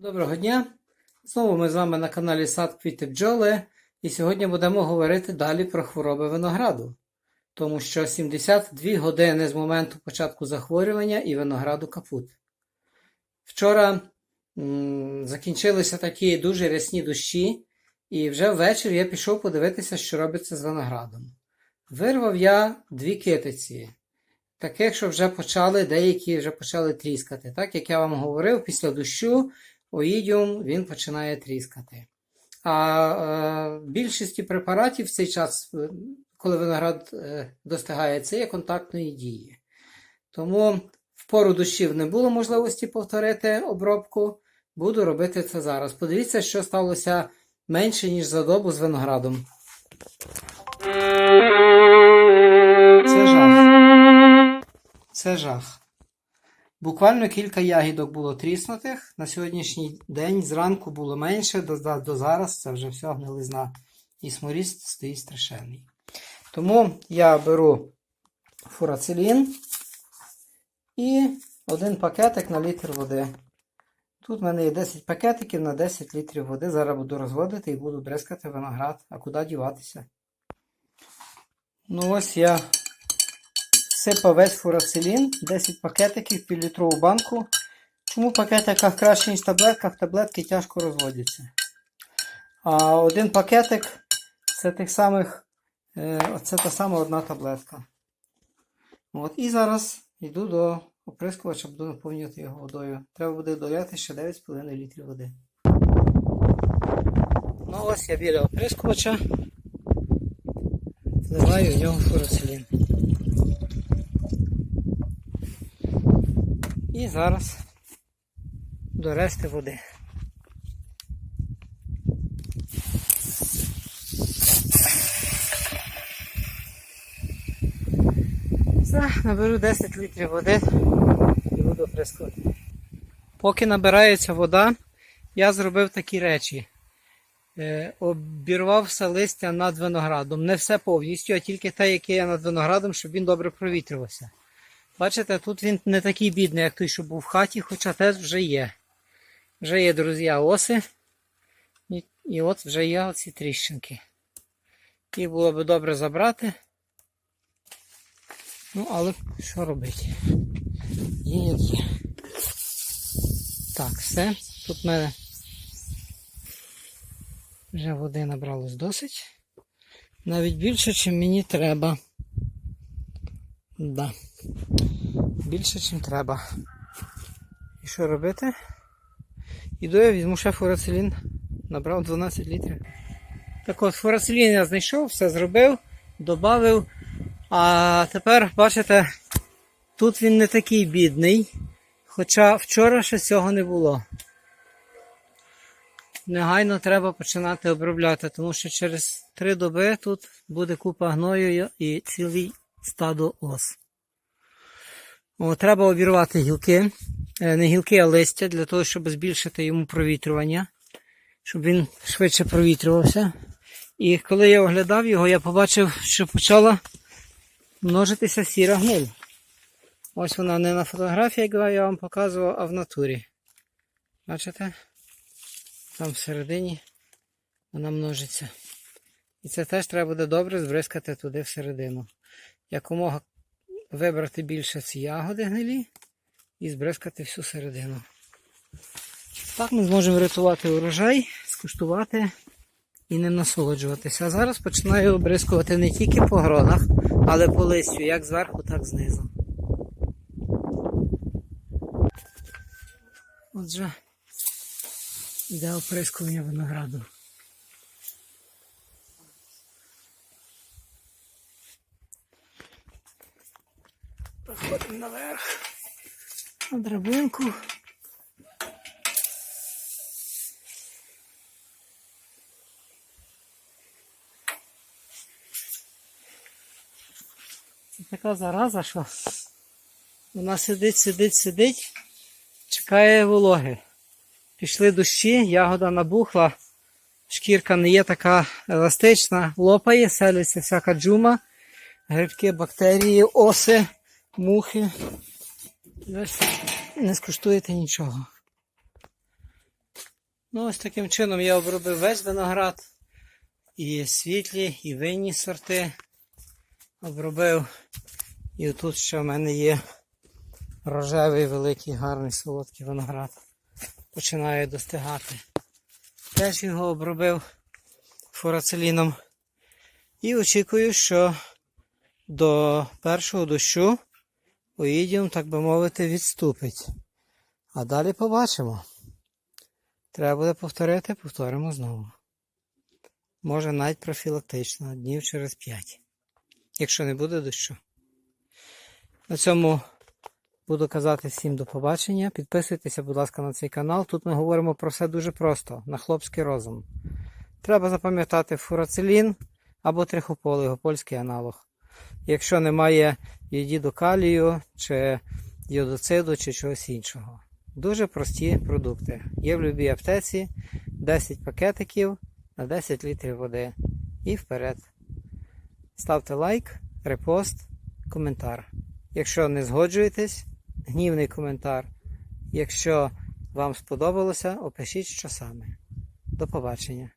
Доброго дня! Знову ми з вами на каналі Сад Квіти Бджоли. І сьогодні будемо говорити далі про хвороби винограду. Тому що 72 години з моменту початку захворювання і винограду капут. Вчора м, закінчилися такі дуже рясні дощі, і вже ввечері я пішов подивитися, що робиться з виноградом. Вирвав я дві китиці. Таких, що вже почали, деякі вже почали тріскати. Так як я вам говорив, після дощу оїдіум він починає тріскати. А е, більшості препаратів в цей час, е, коли виноград е, достигає, це є контактної дії. Тому в пору дощів не було можливості повторити обробку. Буду робити це зараз. Подивіться, що сталося менше, ніж за добу з виноградом. Це жах. Це жах. Буквально кілька ягідок було тріснутих. На сьогоднішній день зранку було менше, до, до зараз це вже все гнилизна. І сморіст стоїть страшенний. Тому я беру фурацилін і один пакетик на літр води. Тут в мене є 10 пакетиків на 10 літрів води. Зараз буду розводити і буду бризкати виноград. А куди діватися? Ну ось я Сипав весь фурацилін, 10 пакетиків, півлітрову банку. Чому в пакетиках краще, ніж в таблетках? Таблетки тяжко розводяться. А один пакетик це тих самих, е, це та сама одна таблетка. От, І зараз йду до оприскувача, буду наповнювати його водою. Треба буде доляти ще 9,5 літрів води. Ну ось я біля оприскувача. Вливаю в нього фурацилін. І зараз до решти води. Все, наберу 10 літрів води і буду прискувати. Поки набирається вода, я зробив такі речі. Е, обірвав все листя над виноградом. Не все повністю, а тільки те, яке є над виноградом, щоб він добре провітрювався. Бачите, тут він не такий бідний, як той, що був в хаті, хоча теж вже є. Вже є, друзі, оси. І, і от вже є оці тріщинки. Їх було б добре забрати. Ну, але що робити? Є, як є. Так, все. Тут в мене вже води набралось досить. Навіть більше, ніж мені треба. Да. Більше, ніж треба. І що робити? Іду я візьму ще фурацилін. Набрав 12 літрів. Так от, фурацилін я знайшов, все зробив, додав. А тепер, бачите, тут він не такий бідний. Хоча вчора ще цього не було. Негайно треба починати обробляти, тому що через три доби тут буде купа гною і цілий стадо ос. О, треба обірвати гілки. Е, Не гілки, а листя, для того, щоб збільшити йому провітрювання, щоб він швидше провітрювався. І коли я оглядав його, я побачив, що почала множитися сіра гниль. Ось вона не на фотографії, як я вам показував, а в натурі. Бачите? Там всередині вона множиться. І це теж треба буде добре збризкати туди всередину. Якомога вибрати більше ці ягоди гнилі і збризкати всю середину. Так ми зможемо врятувати урожай, скуштувати і не насолоджуватися. А зараз починаю обрискувати не тільки по гронах, але по листю, як зверху, так знизу. Отже, йде оприскування винограду. Проходимо наверх. На драбинку. Це така зараза, що вона сидить, сидить, сидить, чекає вологи. Пішли дощі, ягода набухла, шкірка не є така еластична, лопає, селиться всяка джума, грибки, бактерії, оси мухи. Не скуштуєте нічого. Ну, ось таким чином я обробив весь виноград. І світлі, і винні сорти обробив. І тут ще в мене є рожевий, великий, гарний солодкий виноград. Починає достигати. Теж його обробив фурацеліном. І очікую, що до першого дощу оїдіум, так би мовити, відступить. А далі побачимо. Треба буде повторити, повторимо знову. Може навіть профілактично, днів через 5. Якщо не буде дощу. На цьому буду казати всім до побачення. Підписуйтеся, будь ласка, на цей канал. Тут ми говоримо про все дуже просто, на хлопський розум. Треба запам'ятати фурацелін або трихополи, його польський аналог. Якщо немає йодіду калію, чи йодоциду, чи чогось іншого. Дуже прості продукти. Є в будь-якій аптеці 10 пакетиків на 10 літрів води. І вперед. Ставте лайк, репост, коментар. Якщо не згоджуєтесь, гнівний коментар. Якщо вам сподобалося, опишіть що саме. До побачення.